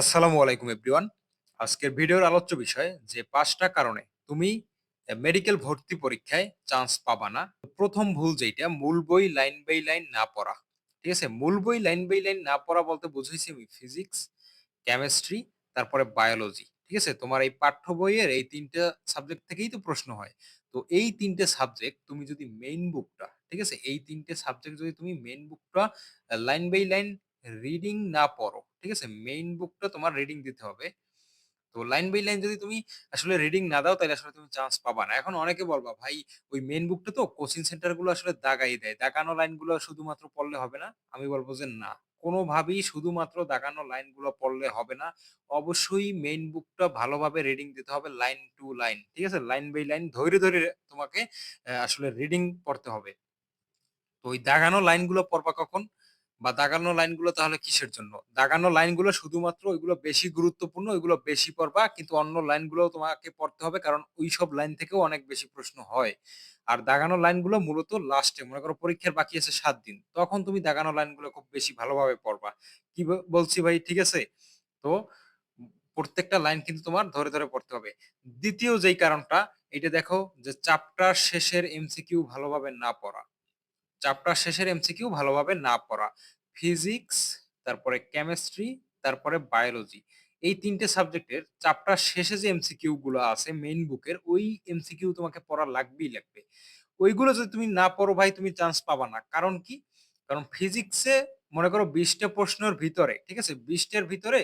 আসসালামু আলাইকুম, এভরিওয়ান। আজকের ভিডিওর আলোচ্য বিষয়, যে পাঁচটা কারণে তুমি মেডিকেল ভর্তি পরীক্ষায় চান্স পাবা না, প্রথম ভুল যেটা মূল বই লাইন বাই লাইন না পড়া। ঠিক আছে? মূল বই লাইন বাই লাইন না পড়া বলতে বুঝাইছি আমি ফিজিক্স, কেমিস্ট্রি, তারপরে বায়োলজি। ঠিক আছে? তোমার এই পাঠ্য বইয়ের এই তিনটা সাবজেক্ট থেকেই তো প্রশ্ন হয়। তো এই তিনটে সাবজেক্ট তুমি যদি মেইন বুকটা ঠিক আছে? এই তিনটে সাবজেক্ট যদি তুমি মেইন বুকটা লাইন বাই লাইন রিডিং না পড়ো, ঠিক আছে? মেইন বুকটা তোমার রিডিং দিতে হবে। তো লাইন বাই লাইন যদি তুমি আসলে রিডিং না দাও, তাহলে আসলে তুমি চান্স পাবা না। এখন অনেকে বলবা, ভাই, ওই মেইন বুকটা তো কোচিং সেন্টারগুলো আসলে দাগাই দেয়। দাগানো লাইনগুলো শুধুমাত্র পড়লে হবে না? আমি বলব যে, না। কোনোভাবেই শুধুমাত্র দাগানো লাইনগুলো পড়লে হবে না। অবশ্যই মেইন বুকটা ভালোভাবে রিডিং দিতে হবে লাইন টু লাইন ঠিক আছে? লাইন বাই লাইন ধরে ধরে তোমাকে আসলে রিডিং পড়তে হবে। তো ওই দাগানো লাইনগুলো পড়বা কখন? বা দাগানো লাইনগুলো তাহলে কিসের জন্য? দাগানো লাইনগুলো শুধুমাত্র ওইগুলো বেশি গুরুত্বপূর্ণ, ওইগুলো বেশি পড়বা, কিন্তু অন্য লাইনগুলো তোমাকে পড়তে হবে, কারণ ওই সব লাইন থেকেও অনেক বেশি প্রশ্ন হয়। আর দাগানো লাইনগুলো মূলত লাস্টে, মনে করো পরীক্ষার বাকি আছে সাত দিন, তখন তুমি দাগানো লাইনগুলো খুব বেশি ভালোভাবে পড়বা। কি বলছি ভাই, ঠিক আছে? তো প্রত্যেকটা লাইন কিন্তু তোমার ধরে ধরে পড়তে হবে। দ্বিতীয় যেই কারণটা, এটা দেখো যে চ্যাপ্টার শেষের এমসিকিউ ভালোভাবে না পড়া। চ্যাপ্টার শেষের এমসিকিউ ভালোভাবে না পড়া। ফিজিক্স তারপরে কেমিস্ট্রি তারপরে বায়োলজি এই তিনটে সাবজেক্টের চ্যাপ্টার শেষে যে এমসিকিউ গুলো আছে মেইন বুকের ওই এমসিকিউ তোমাকে পড়া লাগবেই লাগবে। ওইগুলো যদি তুমি না পড়ো ভাই, তুমি চান্স পাবা না। কারণ কি? কারণ ফিজিক্সে মনে করো বিশটা প্রশ্নের ভিতরে, ঠিক আছে? বিশটার ভিতরে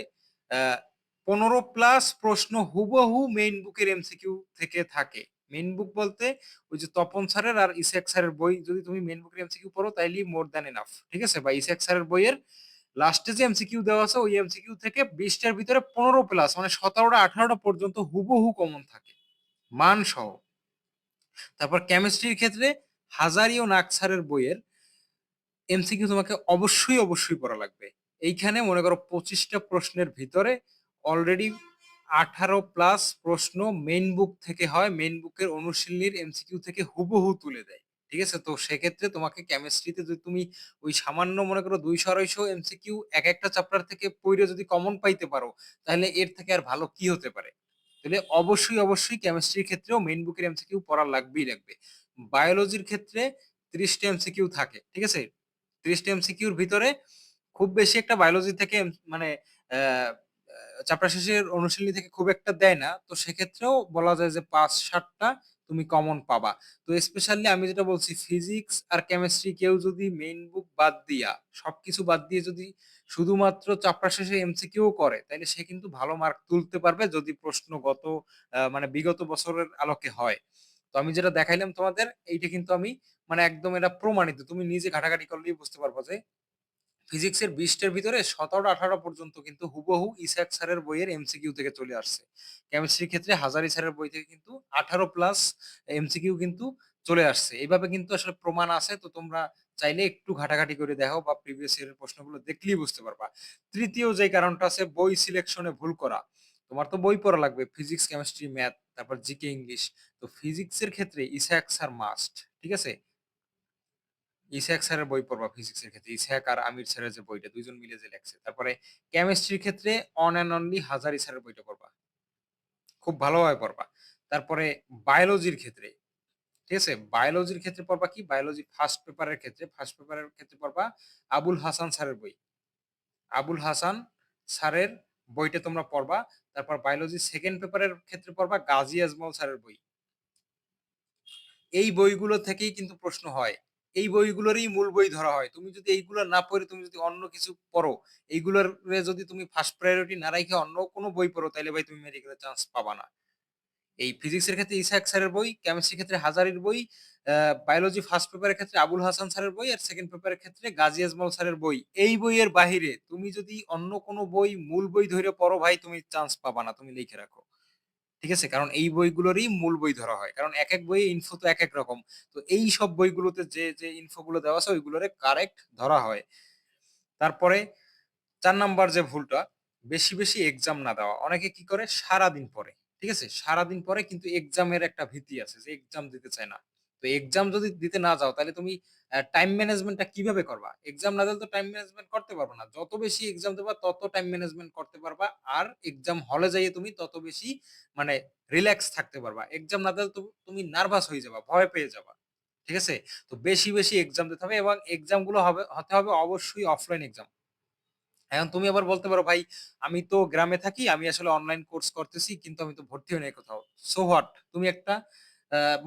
পনেরো প্লাস প্রশ্ন হুবহু মেইন বুকের এমসিকিউ থেকে থাকে। মেইন বুক বলতে ওই যে তপন স্যারের আর ইসেক স্যারের বই। যদি তুমি মেন বুকের এমসিকিউ পড়ো তাইলে মোর দ্যান এনাফ ঠিক আছে? বা ইসেক স্যারের বইয়ের লাস্টে যে এমসিকিউ দেওয়া আছে, ওই এমসিকিউ থেকে বিশটার ভিতরে পনেরো প্লাস মানে সতেরোটা, আঠারোটা পর্যন্ত হুবহু কমন থাকে, মান সহ। তারপর কেমিস্ট্রির ক্ষেত্রে হাজারি ও নাক স্যারের বইয়ের এমসিকিউ তোমাকে অবশ্যই অবশ্যই পড়া লাগবে। এইখানে মনে করো পঁচিশটা প্রশ্নের ভিতরে অলরেডি আঠারো প্লাস প্রশ্ন মেইন বুক থেকে হয় মেইন বুকের অনুশীলনীর এমসিকিউ থেকে হুবহু তুলে দেয়, ঠিক আছে? তো সেক্ষেত্রে তোমাকে কেমিস্ট্রিতে যদি তুমি ওই সামান্য মনে করো দুইশো, আড়াইশো এমসিকিউ এক একটা চ্যাপ্টার থেকে পড়ে যদি কমন পাইতে পারো, তাহলে এর থেকে আর ভালো কি হতে পারে? তাহলে অবশ্যই অবশ্যই কেমিস্ট্রির ক্ষেত্রেও মেইন বুকের এমসিকিউ পড়া লাগবেই লাগবে। বায়োলজির ক্ষেত্রে ত্রিশটা এমসিকিউ থাকে, ঠিক আছে? ত্রিশটা এমসিকিউর ভিতরে খুব বেশি একটা বায়োলজি থেকে মানে চাপড়া শেষের অনুশীলনী থেকে খুব একটা দেয় না। তো সেক্ষেত্রেও বলা যায় যে পাঁচ সাতটা তুমি কমন পাবা। তো স্পেশালি আমি যেটা বলছি ফিজিক্স আর কেমিস্ট্রি কেউ যদি মেইন বুক বাদ দিয়া, সবকিছু বাদ দিয়ে যদি শুধুমাত্র চাপড়া শেষে এমসিকিউ করে তাহলে সে কিন্তু ভালো মার্ক তুলতে পারবে যদি প্রশ্নগত মানে বিগত বছরের আলোকে হয়। তো আমি যেটা দেখাইলাম তোমাদের, এইটা কিন্তু আমি মানে একদম এটা প্রমাণিত। তুমি নিজে ঘাটাঘাটি করলেই বুঝতে পারব যে ফিজিক্সের বিশটার ভিতরে সতেরো আঠারো পর্যন্ত কিন্তু হুবহু ইসাক স্যারের বইয়ের এমসিকিউ থেকে চলে আসছে। কেমিস্ট্রির ক্ষেত্রে হাজারি স্যারের বই থেকে কিন্তু আঠারো প্লাস এমসিকিউ কিন্তু চলে আসছে। এইভাবে কিন্তু আসলে প্রমাণ আছে, তো তোমরা চাইলে একটু ঘাটাঘাটি করে দেখো বা প্রিভিয়াস ইয়ারের প্রশ্নগুলো দেখলেই বুঝতে পারবা। তৃতীয় যে কারণটা আছে, বই সিলেকশনে ভুল করা। তোমার তো বই পড়া লাগবে ফিজিক্স কেমিস্ট্রি ম্যাথ তারপর জিকে ইংলিশ তো ফিজিক্সের ক্ষেত্রে ইসাক স্যার মাস্ট ঠিক আছে? ইসহাক স্যারের বই পড়বা ফিজিক্সের ক্ষেত্রে। ইসহাক আর আমির স্যারের যে বইটা, দুইজন মিলে যে লেখছে। তারপরে কেমিস্ট্রির ক্ষেত্রে অন অ্যান্ড অনলি হাজারি স্যারের বইটা পড়বা। খুব ভালোভাবে পড়বা। তারপরে বায়োলজির ক্ষেত্রে, ঠিক আছে? বায়োলজির ক্ষেত্রে পড়বা কি? বায়োলজি ফার্স্ট পেপারের ক্ষেত্রে ফার্স্ট পেপারের ক্ষেত্রে পড়বা আবুল হাসান স্যারের বই। আবুল হাসান স্যারের বইটা তোমরা পড়বা। তারপর বায়োলজি সেকেন্ড পেপারের ক্ষেত্রে পড়বা গাজী আজমল স্যারের বই। এই বইগুলো থেকেই কিন্তু প্রশ্ন হয় এই বইগুলোরই মূল বই ধরা হয়। তুমি যদি এইগুলো না পড়ে, তুমি যদি অন্য কিছু পড়ো, এইগুলোর যদি তুমি ফার্স্ট প্রায়োরিটি না রাখে অন্য কোনো বই পড়ো তাহলে ভাই তুমি মেডিকেলের চান্স পাবা না। এই ফিজিক্সের ক্ষেত্রে ইসাক স্যারের বই কেমিস্ট্রির ক্ষেত্রে হাজারির বই বায়োলজি ফার্স্ট পেপারের ক্ষেত্রে আবুল হাসান স্যারের বই, আর সেকেন্ড পেপারের ক্ষেত্রে গাজী আজমল স্যারের বই। এই বইয়ের বাহিরে তুমি যদি অন্য কোনো বই, মূল বই ধরে পড়ো, ভাই তুমি চান্স পাবা না, তুমি লিখে রাখো। ঠিক আছে? কারণ এই বইগুলোরই মূল বই ধরা হয়। কারণ এক এক বইয়ে ইনফো তো এক এক রকম। তো এই সব বইগুলোতে যে যে ইনফো গুলো দেওয়া আছে, ওইগুলোরে কারেক্ট ধরা হয়। তারপরে চার নাম্বার যে ভুলটা, বেশি বেশি এক্সাম না দেওয়া। অনেকে কি করে? সারা দিন পরে ঠিক আছে? সারা দিন পরে কিন্তু এক্সামের একটা ভীতি আছে যে এক্সাম দিতে চায় না। তো এক্সাম যদি দিতে না যাও, তাহলে তুমি টাইম ম্যানেজমেন্টটা কীভাবে করবা? এক্সাম না দিলে তো টাইম ম্যানেজমেন্ট করতে পারবা না। যত বেশি এক্সাম দিবা তত টাইম ম্যানেজমেন্ট করতে পারবা। আর এক্সাম হলে যাইয়ে তুমি তত বেশি মানে রিল্যাক্স থাকতে পারবা। এক্সাম না দিলে তুমি নার্ভাস হয়ে যাবা, ভয় পেয়ে যাবা। ঠিক আছে? তো বেশি, বেশি এক্সাম দিতে হবে এবং এক্সামগুলো হবে হতে হবে অবশ্যই অফলাইন এক্সাম। এখন তুমি আবার বলতে পারো, "ভাই আমি তো গ্রামে থাকি। আমি আসলে অনলাইন কোর্স করতেছি কিন্তু আমি তো ভর্তি হই নাই কোথাও।" So what? তুমি একটা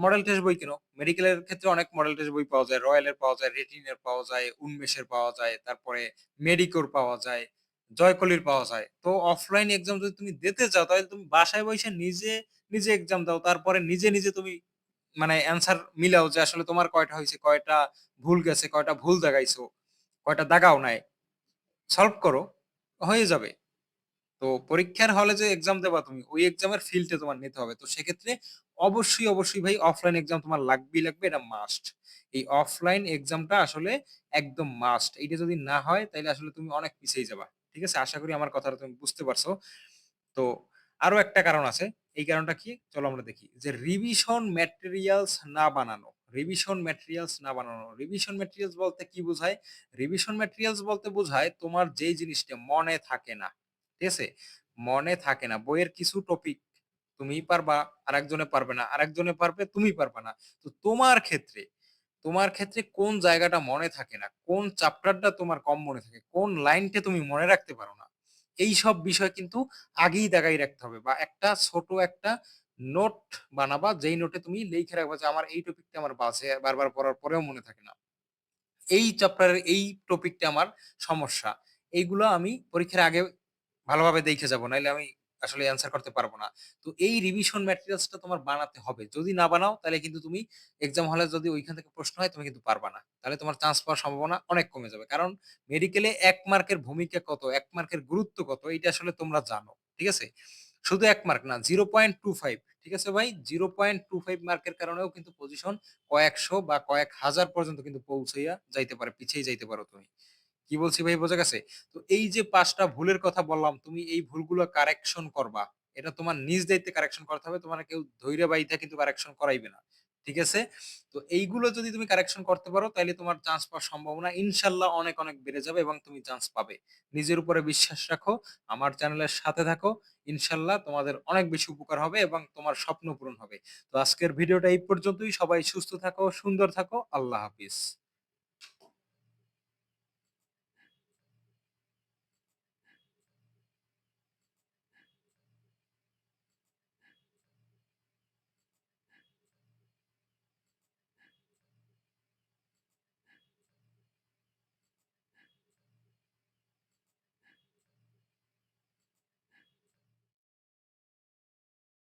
মডেল টেস্ট বই কিনো। মেডিকেলের ক্ষেত্রে অনেক মডেল টেস্ট বই পাওয়া যায়। রয়েলের পাওয়া যায়, রেটিনের পাওয়া যায়, উন্মেষের পাওয়া যায়, তারপরে মেডিকোর পাওয়া যায়, জয়কলির পাওয়া যায়। তো অফলাইন এক্সাম যদি তুমি দিতে চাও তাহলে তুমি বাসায় বইসা নিজে, নিজে এক্সাম দাও। তারপরে নিজে, নিজে তুমি মানে অ্যান্সার মিলাও যে আসলে তোমার কয়টা হয়েছে কয়টা ভুল গেছে, কয়টা ভুল দাগাইছো, কয়টা দাগাও নাই। সলভ করো, হয়ে যাবে। তো পরীক্ষার হলে যে এক্সাম দেবা তুমি, ওই এক্সামের ফিলটা তোমার নিতে হবে। তো সেক্ষেত্রে অবশ্যই, অবশ্যই ভাই অফলাইন এক্সাম তোমার লাগবেই লাগবে, এটা মাস্ট। এই অফলাইন এক্সামটা আসলে একদম মাস্ট। এইটা যদি না হয় তাহলে আসলে তুমি অনেক পিছিয়ে যাবা। ঠিক আছে? আশা করি আমার কথাটা তুমি বুঝতে পারছ। তো আরও একটা কারণ আছে। এই কারণটা কি? চলো আমরা দেখি। যে রিভিশন ম্যাটেরিয়ালস না বানানো। রিভিশন ম্যাটেরিয়ালস না বানানো। রিভিশন ম্যাটেরিয়ালস বলতে কি বোঝায়? রিভিশন ম্যাটেরিয়ালস বলতে বোঝায় তোমার যেই জিনিসটা মনে থাকে না। ঠিক আছে? মনে থাকে না। বইয়ের কিছু টপিক তুমিই পারবা, আরেকজনে পারবে না। আরেকজনে পারবে, তুমি পারবা না। তো তোমার ক্ষেত্রে, তোমার ক্ষেত্রে কোন জায়গাটা মনে থাকে না, কোন চ্যাপ্টারটা তোমার কম মনে থাকে, কোন লাইনটা তুমি মনে রাখতে পারো না। এইসব বিষয় কিন্তু আগেই দাগাই রাখতে হবে বা একটা ছোট একটা নোট বানাবা যেই নোটে তুমি লিখে রাখবা যে আমার এই টপিকটা আমার বাসে বারবার পড়ার পরেও মনে থাকে না। এই চ্যাপ্টারের এই টপিকটা আমার সমস্যা। এইগুলো আমি পরীক্ষার আগে ভালোভাবে দেখে যাব। নাইলে আমি আসলে অ্যান্সার করতে পারব না। তো এই রিভিশন ম্যাটেরিয়ালসটা তোমার বানাতে হবে। যদি না বানাও তাহলে কিন্তু তুমি এক্সাম হলে যদি ওইখান থেকে প্রশ্ন হয় তুমি কিন্তু পারবা না। তাহলে তোমার চান্স পাওয়ার সম্ভাবনা অনেক কমে যাবে। কারণ মেডিকেলে এক মার্কের ভূমিকা কত, এক মার্কের গুরুত্ব কত এটা আসলে তোমরা জানো। ঠিক আছে? শুধু এক মার্ক না 0.25 ঠিক আছে ভাই? 0.25 মার্কের কারণেও কিন্তু পজিশন কয়েকশো বা কয়েক হাজার পর্যন্ত কিন্তু পৌঁছাইয়া যাইতে পারে, পিছিয়ে যাইতে পারো তুমি। কি বলছি ভাই বোঝা গেছে? তো এই যে পাঁচটা ভুলের কথা বললাম, তুমি এই ভুলগুলো কারেকশন করবা। এটা তোমার নিজ দায়িত্বে কারেকশন করতে হবে। তোমার কেউ ধইরা বাইধা কিন্তু কারেকশন করাইবে না। ঠিক আছে? তো এইগুলো যদি তুমি কারেকশন করতে পারো তাহলে তোমার চান্স পাওয়ার সম্ভাবনা ইনশাআল্লাহ অনেক, অনেক বেড়ে যাবে এবং তুমি চান্স পাবে। নিজের উপরে বিশ্বাস রাখো, আমার চ্যানেলের সাথে থাকো। ইনশাআল্লাহ তোমাদের অনেক বেশি উপকার হবে এবং তোমার স্বপ্ন পূরণ হবে। তো আজকের ভিডিওটা এই পর্যন্তই। সবাই সুস্থ থাকো, সুন্দর থাকো। আল্লাহ হাফিজ।